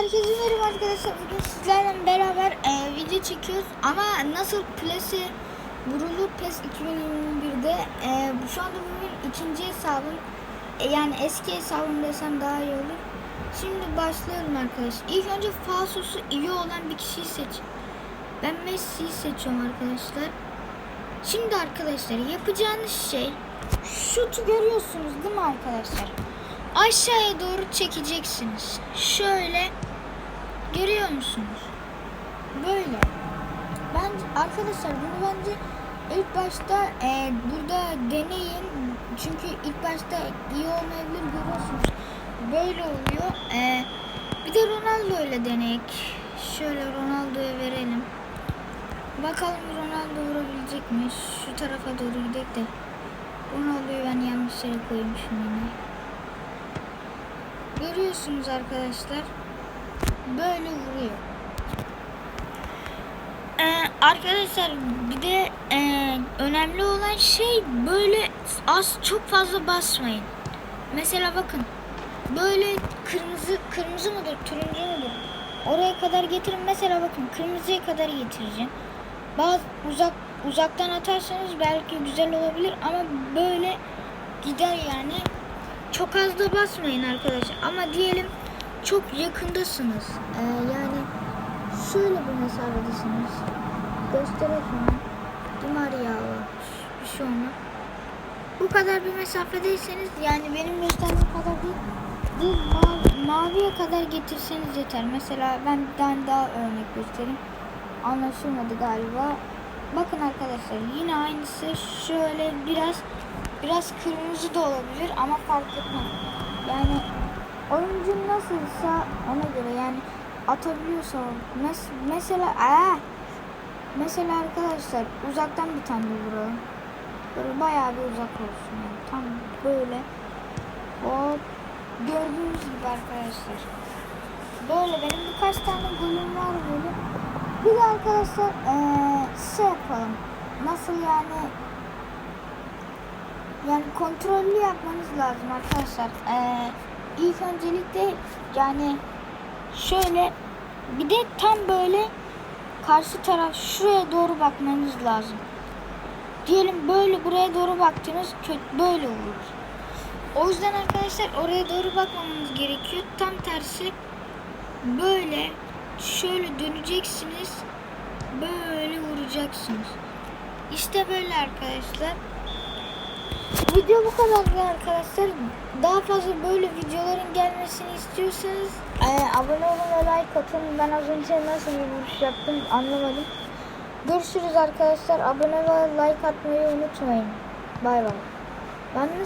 Herkese merhaba arkadaşlar. Bugün sizlerle beraber e, video çekiyoruz. Ama nasıl plase vurulur PES 2021'de e, şu anda benim ikinci hesabım. E, yani eski hesabım desem daha iyi olur. Şimdi başlayalım arkadaşlar. İlk önce falsosu iyi olan bir kişiyi seç. Ben Messi'yi seçiyorum arkadaşlar. Şimdi arkadaşlar yapacağınız şey şutu görüyorsunuz değil mi arkadaşlar? Aşağıya doğru çekeceksiniz. Şöyle görüyor musunuz? Böyle. Ben arkadaşlar bunu bence ilk başta e, burada deneyin. Çünkü ilk başta iyi olmayabilir görüyorsunuz. Böyle oluyor. E, bir de Ronaldo öyle deneyek. Şöyle Ronaldo'ya verelim. Bakalım Ronaldo vurabilecek mi? Şu tarafa doğru gidelim de. Ronaldo'yu ben yanlış yere koymuşum yine. Görüyorsunuz arkadaşlar. Böyle vuruyor. Ee, arkadaşlar bir de e, önemli olan şey böyle az çok fazla basmayın. Mesela bakın böyle kırmızı kırmızı mıdır turuncu mudur oraya kadar getirin. Mesela bakın kırmızıya kadar getireceğim. Bazı uzak uzaktan atarsanız belki güzel olabilir ama böyle gider yani. Çok az da basmayın arkadaşlar. Ama diyelim çok yakındasınız. Ee, yani şöyle bir mesafedesiniz. Göstereyim sana. Di Maria var. Bir şey olmaz. Bu kadar bir mesafedeyseniz yani benim gösterdiğim kadar değil. değil ma- maviye kadar getirseniz yeter. Mesela ben bir tane daha örnek göstereyim. Anlaşılmadı galiba. Bakın arkadaşlar yine aynısı şöyle biraz biraz kırmızı da olabilir ama fark etmez. Yani oyuncu nasılsa ona göre yani atabiliyorsa mes- mesela aa, mesela arkadaşlar uzaktan bir tane vuralım. Böyle bayağı bir uzak olsun yani tam böyle hop gördüğünüz gibi arkadaşlar. Böyle benim birkaç tane golüm var böyle. Bir de arkadaşlar eee şey yapalım. Nasıl yani yani kontrollü yapmanız lazım arkadaşlar. Ee, ilk öncelikle yani şöyle bir de tam böyle karşı taraf şuraya doğru bakmanız lazım. Diyelim böyle buraya doğru baktınız böyle olur. O yüzden arkadaşlar oraya doğru bakmamanız gerekiyor. Tam tersi böyle şöyle döneceksiniz. Böyle vuracaksınız. İşte böyle arkadaşlar. Video bu kadardı arkadaşlar. Daha fazla böyle videoların gelmesini istiyorsanız e, abone olun ve like atın. Ben az önce nasıl bir vuruş yaptım anlamadım. Görüşürüz arkadaşlar. Abone ve like atmayı unutmayın. Bay bay. Ben nasıl